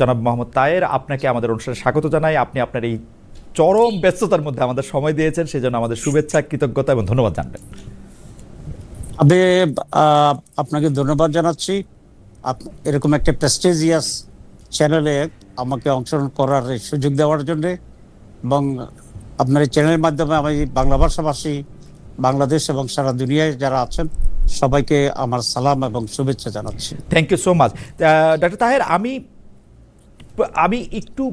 জনাব মোহাম্মদ তায়ের আপনাকে আমাদের অনুষ্ঠানে স্বাগত জানাই। আপনি আপনার এই চরম ব্যস্ততার মধ্যে আমাদের সময় দিয়েছেন সেজন্য আমাদের শুভেচ্ছা কৃতজ্ঞতা এবং ধন্যবাদ জানবেন। আমি আপনাকে ধন্যবাদ জানাচ্ছি। এরকম একটা প্রেস্টিজিয়াস চ্যানেলে আমাকে অংশগ্রহণ করার সুযোগ দেওয়ার জন্য এবং আপনার এই চ্যানেলের মাধ্যমে আমি বাংলা ভাষাভাষী বাংলাদেশ এবং সারা দুনিয়ায় যারা আছেন সবাইকে আমার সালাম এবং শুভেচ্ছা জানাচ্ছি। Thank you so much doctor Taher আমি আমি একটু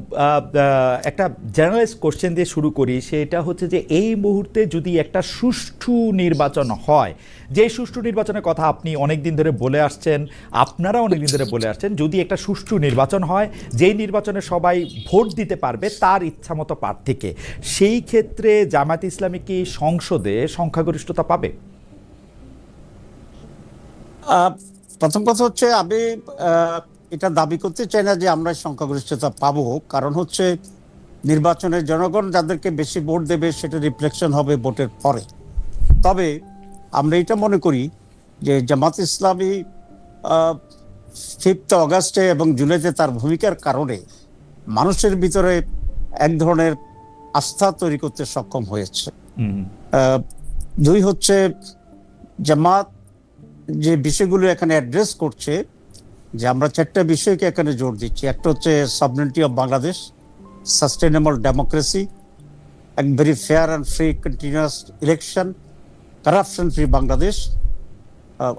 একটা জার্নালাইজ কোশ্চেন দিয়ে শুরু করি। সেটা হচ্ছে যে, এই মুহূর্তে যদি একটা সুষ্ঠু নির্বাচন হয়, যে সুষ্ঠু নির্বাচনের কথা আপনি অনেক দিন ধরে বলে আসছেন আপনারা অনেক দিন ধরে বলে আসছেন, যদি একটা সুষ্ঠু নির্বাচন হয়, যেই নির্বাচনে সবাই ভোট দিতে পারবে তার ইচ্ছামতো প্রার্থীকে, সেই ক্ষেত্রে জামায়াত ইসলামী কি সংসদে সংখ্যাগরিষ্ঠতা পাবে? প্রথম কথা হচ্ছে আমি এটা দাবি করতে চাই না যে আমরা সংখ্যাগরিষ্ঠতা পাবো। কারণ হচ্ছে নির্বাচনে জনগণ যাদেরকে বেশি ভোট দেবে সেটা রিফ্লেকশন হবে ভোটের পরে। তবে আমরা এটা মনে করি যে জামাত ইসলামী ফিফথ অগাস্টে এবং জুলাইতে তার ভূমিকার কারণে মানুষের ভিতরে এক ধরনের আস্থা তৈরি করতে সক্ষম হয়েছে। দুই হচ্ছে জামাত যে বিষয়গুলো এখানে অ্যাড্রেস করছে যে আমরা চারটা বিষয়কে এখানে জোর দিচ্ছি। একটা হচ্ছে sovereignty of Bangladesh sustainable democracy এক very fair and free continuous election corruption free Bangladesh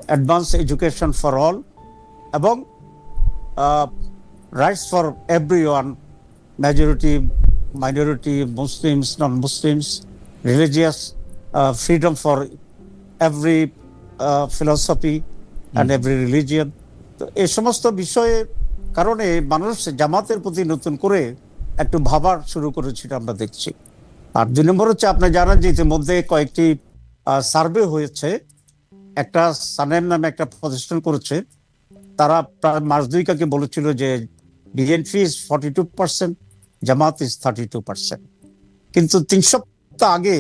advance education for all এবং rights for everyone majority minority Muslims non Muslims religious freedom for every philosophy and every religion তো এই সমস্ত বিষয়ে কারণে মানুষ জামাতের প্রতি নতুন করে একটু ভাবার শুরু করেছিল আমরা দেখছি। আর দুই নম্বর হচ্ছে, আপনি জানেন যে ইতিমধ্যে কয়েকটি সার্ভে হয়েছে। একটা সানেম নামে একটা প্রতিষ্ঠান করেছে। তারা প্রায় মাস দুই কাকে বলেছিল যে BNP is forty two percent Jamaat is thirty two percent কিন্তু তিন সপ্তাহ আগে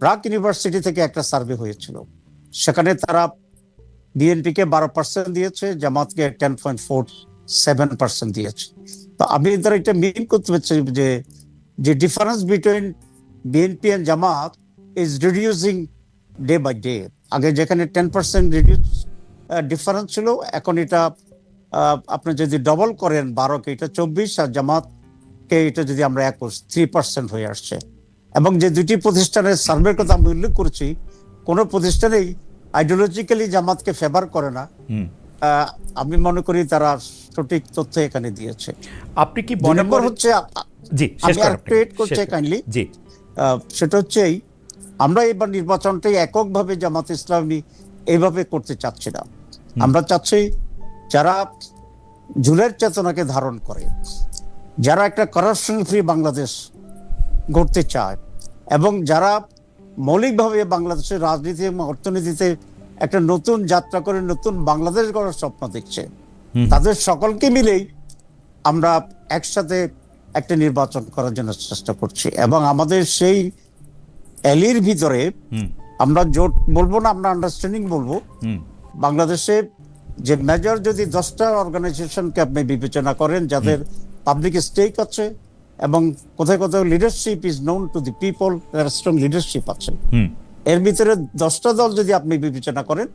ব্রাক ইউনিভার্সিটি থেকে একটা সার্ভে হয়েছিল। সেখানে তারা বিএনপিকে বারো পার্সেন্ট দিয়েছে, জামাতকে ten point four seven percent দিয়েছে। তো আমি এর এটা মিন করতে পারছি যে যে difference between BNP and Jamaat is reducing day by day আগে যেখানে টেন পার্সেন্ট রিডিউস ডিফারেন্স ছিল, এখন এটা আপনি যদি ডবল করেন বারোকে এটা চব্বিশ, আর জামাতকে এটা যদি আমরা একুশ থ্রি পার্সেন্ট হয়ে আসছে। এবং যে দুটি প্রতিষ্ঠানের সার্ভের কথা আমি উল্লেখ করেছি, কোনো প্রতিষ্ঠানেই আইডিওলজিক্যালি জামাতকে ফেভার করে না। আমি মনে করি তারা সঠিক তথ্য এখানে দিয়েছে। আপনি কি মনে নম্বর করেন হচ্ছে জি আমি। একটু add করতে kindly। জি। সেটা হচ্ছে এই আমরা এবার নির্বাচনটাই এককভাবে জামাত ইসলামী এইভাবে করতে চাচ্ছি না। আমরা চাচ্ছি যারা জুলের চেতনাকে ধারণ করে যারা একটা করাপশন ফ্রি বাংলাদেশ গড়তে চায় এবং যারা মৌলিকভাবে বাংলাদেশের রাজনীতি এবং অর্থনীতিতে একটা নতুন যাত্রা করে নতুন বাংলাদেশ গড়ার স্বপ্ন দেখছে। তাদের সকলকে মিলেই আমরা একসাথে একটা নির্বাচন করার জন্য চেষ্টা করছি এবং আমাদের সেই অ্যালির ভিতরে আমরা জোট বলব না আমরা আন্ডারস্ট্যান্ডিং বলব। বাংলাদেশে যে মেজর যদি দশটা অর্গানাইজেশনকে আপনি বিবেচনা করেন যাদের পাবলিক স্টেক আছে এবং কোথায় কোথাও leadership is known to the people strong leadership আছেন এর ভিতরে দশটা দল যদি আপনি বিবেচনা করেন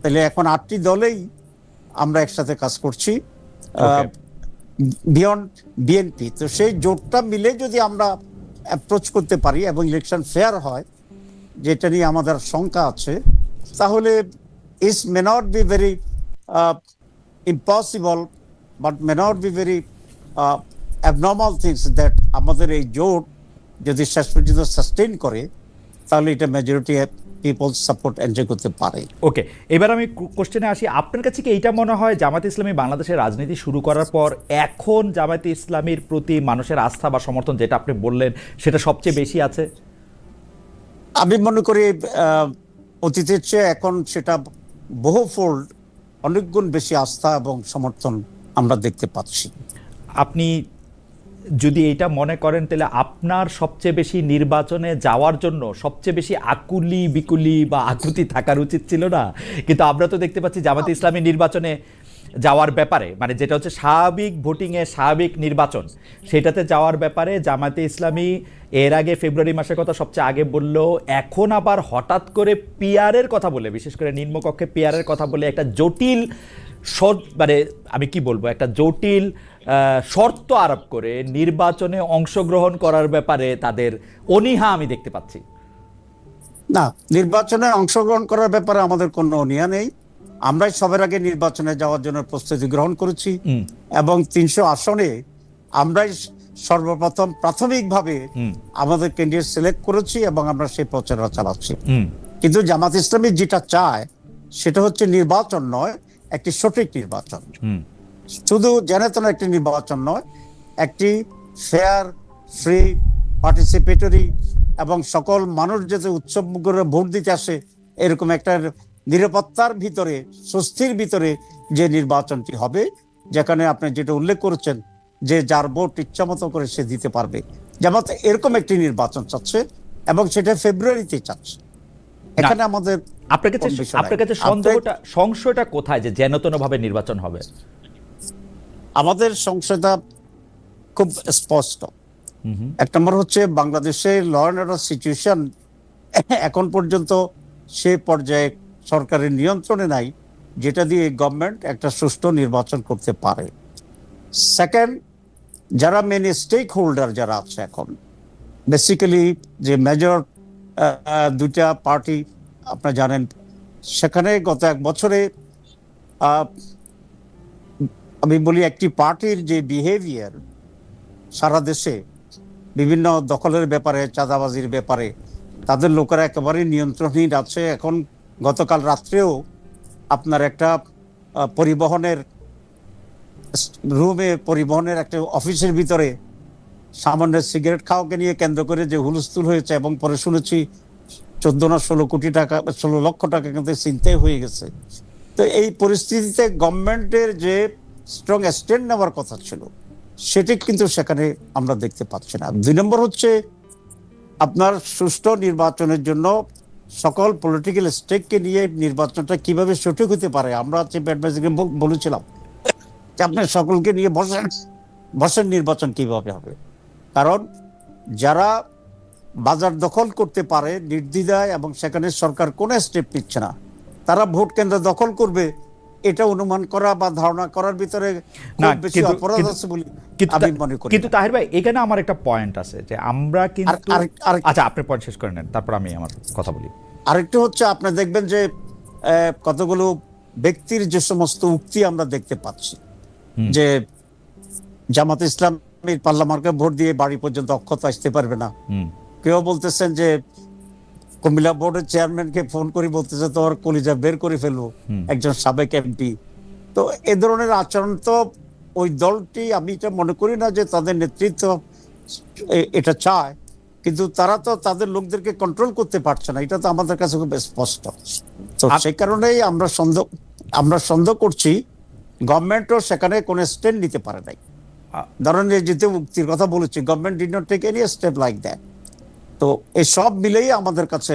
তাহলে এখন আটটি দলেই আমরা একসাথে কাজ করছি। বিয়ন্ড বিএনপি তো সেই জোটটা মিলে যদি আমরা অ্যাপ্রোচ করতে পারি এবং ইলেকশন ফেয়ার হয় যেটা নিয়ে আমাদের শঙ্কা আছে তাহলে is may not be very impossible but may not be very abnormal things that আমাদের এই জোট যদি শেষ পর্যন্ত সাস্টেইন করে তাহলে এটা মেজরিটি পিপল সাপোর্ট এনজয় করতে পারে। ওকে এবার আমি কোশ্চেনে আসি। আপনার কাছে কি এইটা মনে হয় জামাতে ইসলামী বাংলাদেশের রাজনীতি শুরু করার পর এখন জামাতে ইসলামীর প্রতি মানুষের আস্থা বা সমর্থন যেটা আপনি বললেন সেটা সবচেয়ে বেশি আছে? আমি মনে করি অতীতের চেয়ে এখন সেটা বহুফোল্ড অনেক গুণ বেশি আস্থা এবং সমর্থন আমরা দেখতে পাচ্ছি। আপনি যদি এটা মনে করেন তাহলে আপনার সবচেয়ে বেশি নির্বাচনে যাওয়ার জন্য সবচেয়ে বেশি আকুলি বিকুলি বা আকুতি থাকার উচিত ছিল না? কিন্তু আমরা তো দেখতে পাচ্ছি জামাতে ইসলামী নির্বাচনে যাওয়ার ব্যাপারে মানে যেটা হচ্ছে স্বাভাবিক ভোটিংয়ে স্বাভাবিক নির্বাচন, সেটাতে যাওয়ার ব্যাপারে জামাতে ইসলামী এর আগে ফেব্রুয়ারি মাসের কথা সবচেয়ে আগে বলল, এখন আবার হঠাৎ করে পিয়ারের কথা বলে, বিশেষ করে নিম্নকক্ষে পিয়ারের কথা বলে একটা জটিল শর্ত মানে আমি কি বলব, একটা জটিল শর্ত আরোপ করে নির্বাচনে অংশগ্রহণ করার ব্যাপারে তাদের অনীহা আমি দেখতে পাচ্ছি। না, নির্বাচনে অংশগ্রহণ করার ব্যাপারে আমাদের কোনো অনিয়া নেই। আমরাই সবার আগে নির্বাচনে যাওয়ার জন্য প্রস্তুতি গ্রহণ করেছি এবং তিনশো আসনে আমরাই সর্বপ্রথম প্রাথমিকভাবে। আমাদের ক্যান্ডিডেট সিলেক্ট করেছি এবং আমরা সেই প্রচারণা চালাচ্ছি। কিন্তু জামাত ইসলামী যেটা চায় সেটা হচ্ছে নির্বাচন নয় একটি সঠিক নির্বাচন। শুধু জেনেতন একটি নির্বাচন নয় একটি ফেয়ার ফ্রি পার্টিসিপেটরি এবং সকল মানুষ যাতে উৎসব ভোট দিতে আসে এরকম একটা নিরাপত্তার ভিতরে স্বস্তির ভিতরে যে নির্বাচনটি হবে যেখানে আপনি যেটা উল্লেখ করেছেন যে যার ভোট ইচ্ছা মতো করে সে দিতে পারবে। জামাত এরকম একটি নির্বাচন চাচ্ছে এবং সেটা ফেব্রুয়ারিতে চাচ্ছে। এখানে আমাদের আপনার কাছে আপনার কাছে সন্দেহটা সংশয়টা কোথায় যে যেনতনভাবে নির্বাচন হবে? আমাদের সংসদা খুব স্পষ্ট। এক নম্বর হচ্ছে বাংলাদেশের ল অ্যান্ড অর্ডার সিচুয়েশন এখন পর্যন্ত সে পর্যায়ে সরকারের নিয়ন্ত্রণে নাই, যেটা দিয়ে গভর্নমেন্ট একটা সুষ্ঠু নির্বাচন করতে পারে। সেকেন্ড যারা মেন স্টেক হোল্ডার যারা আছে এখন বেসিক্যালি যে মেজর দুটা পার্টি আপনারা জানেন, সেখানে গত এক বছরে আমি বলি একটি পার্টির যে বিহেভিয়ার সারা দেশে, বিভিন্ন দখলের ব্যাপারে, চাঁদাবাজির ব্যাপারে, তাদের লোকেরা একেবারে নিয়ন্ত্রণহীন আছে। এখন গতকাল রাত্রেও আপনার একটা পরিবহনের রুমে পরিবহনের একটা অফিসের ভিতরে সামান্য সিগারেট খাওয়াকে নিয়ে কেন্দ্র করে যে হুলস্থুল হয়েছে এবং পরে শুনেছি চোদ্দ না ষোলো কোটি টাকা, ষোলো লক্ষ টাকা কিন্তু চিন্তাই হয়ে গেছে। তো এই পরিস্থিতিতে গভর্নমেন্টের যে স্ট্রং স্ট্যান্ড নেওয়ার কথা ছিল, সেটি কিন্তু সেখানে আমরা দেখতে পাচ্ছি না। দুই নম্বর হচ্ছে, আপনার সুষ্ঠু নির্বাচনের জন্য সকল পলিটিক্যাল স্টেককে নিয়ে নির্বাচনটা কীভাবে সঠিক হতে পারে? আমরা চিফ অ্যাডভাইজারকে বলেছিলাম যে আপনি সকলকে নিয়ে বসেন। বসেন নির্বাচন কীভাবে হবে? কারণ যারা বাজার দখল করতে পারে নির্দ্বিধায় এবং সেখানে সরকার কোনো স্টেপ নিচ্ছে না তারা ভোট কেন্দ্র দখল করবে। এটা অনুমান করা বা ধারণা করার ভিতরে বেশি কিন্তু- অপরাধ আছে বলে আমি মনে করি কিন্তু না। তাহের ভাই এখানে আমার একটা পয়েন্ট আছে যে আমরা কিন্তু আচ্ছা আপনি পয়েন্ট শেষ করে নেন তারপর আমি আমার কথা বলি। আরেকটু হচ্ছে আপনি দেখবেন যে কতগুলো ব্যক্তির যে সমস্ত উক্তি আমরা দেখতে পাচ্ছি। যে জামাত ইসলামের পার্লামার্কে ভোট দিয়ে বাড়ি পর্যন্ত অক্ষত আসতে পারবে না। কেউ বলতেছেন যে কুমিল্লা বোর্ডের চেয়ারম্যানকে ফোন করে বলতেছে তোর কলিজা বের করে ফেলব। একজন সাবেক এমপি। তো এ ধরনের আচরণ তো ওই দলটি আমি এটা মনে করি না যে তাদের নেতৃত্ব এটা চায়। কিন্তু তারা তো তাদের লোকদেরকে কন্ট্রোল করতে পারছে না। এটা তো আমাদের কাছে খুব স্পষ্ট। তো সেই কারণেই আমরা সন্দেহ আমরা সন্দেহ করছি গভর্নমেন্টও সেখানে কোনো স্টেপ নিতে পারে নাই। ধরেন এই যেতে মুক্তির কথা বলেছি government did not take any step like that তো এই সব মিলেই আমাদের কাছে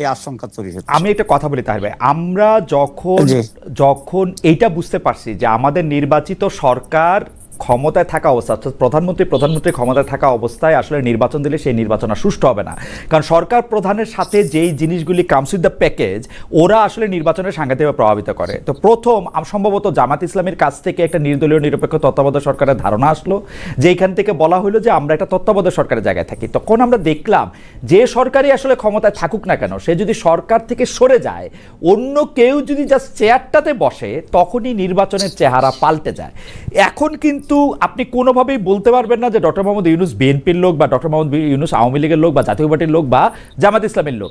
এই আশঙ্কা তৈরি হচ্ছে। আমি একটা কথা বলি তাহের ভাই আমরা যখন যখন এইটা বুঝতে পারছি যে আমাদের নির্বাচিত সরকার ক্ষমতায় থাকা অবস্থা, অর্থাৎ প্রধানমন্ত্রী প্রধানমন্ত্রী ক্ষমতায় থাকা অবস্থায় আসলে নির্বাচন দিলে সেই নির্বাচন আর সুষ্ঠু হবে না। কারণ সরকার প্রধানের সাথে যেই জিনিসগুলি কামস উইথ দ্য প্যাকেজ ওরা আসলে নির্বাচনের সাংঘাতিকভাবে প্রভাবিত করে। তো প্রথম সম্ভবত জামাত ইসলামের কাছ থেকে একটা নির্দলীয় নিরপেক্ষ তত্ত্বাবধায়ক সরকারের ধারণা আসলো যেখান থেকে বলা হলো যে আমরা একটা তত্ত্বাবধায়ক সরকারের জায়গায় থাকি। তখন আমরা দেখলাম যে সরকারই আসলে ক্ষমতায় থাকুক না কেন, সে যদি সরকার থেকে সরে যায়, অন্য কেউ যদি জাস্ট চেয়ারটাতে বসে, তখনই নির্বাচনের চেহারা পাল্টে যায়। এখন কিন্তু আপনি কোনোভাবেই বলতে পারবেন না যে ডক্টর মোহাম্মদ ইউনুস বিএনপির লোক বা ডক্টর মোহাম্মদ ইউনুস আওয়ামী লীগের লোক বা জাতীয় পার্টির লোক বা জামাত ইসলামের লোক।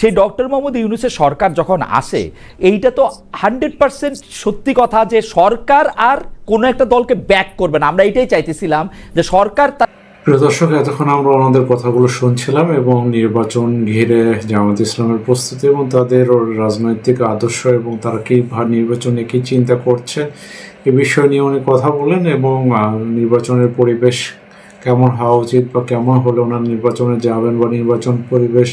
সেই ডক্টর মোহাম্মদ ইউনুসের সরকার যখন আসে, এইটা তো হান্ড্রেড পার্সেন্ট সত্যি কথা যে সরকার আর কোনো একটা দলকে ব্যাক করবে না। আমরা এইটাই চাইতেছিলাম যে সরকার তার প্রিয় দর্শক, এতক্ষণ আমরা ওনাদের কথাগুলো শুনছিলাম এবং নির্বাচন ঘিরে জামাত ইসলামের প্রস্তুতি এবং তাদের রাজনৈতিক আদর্শ এবং তারা কী নির্বাচনে কী চিন্তা করছে এ বিষয় নিয়ে উনি কথা বলেন এবং নির্বাচনের পরিবেশ কেমন হওয়া উচিত বা কেমন হলে ওনার নির্বাচনে যাবেন বা নির্বাচন পরিবেশ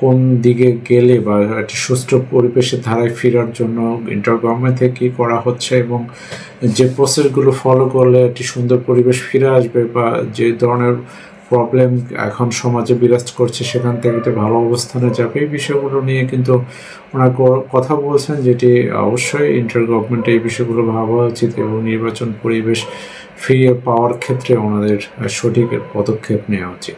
কোন দিকে গেলে বা একটি সুষ্ঠু পরিবেশের ধারায় ফেরার জন্য ইন্টার গভর্নমেন্ট থেকে কী করা হচ্ছে এবং যে প্রসেসগুলো ফলো করলে একটি সুন্দর পরিবেশ ফিরে আসবে বা যে ধরনের প্রবলেম এখন সমাজে বিরাজ করছে সেখান থেকে একটি ভালো অবস্থানে যাবে, এই বিষয়গুলো নিয়ে কিন্তু ওনার কথা বলছেন যেটি অবশ্যই ইন্টার গভর্নমেন্ট এই বিষয়গুলো ভাবা উচিত এবং নির্বাচন পরিবেশ ফিরিয়ে পাওয়ার ক্ষেত্রে ওনাদের সঠিক পদক্ষেপ নেওয়া উচিত।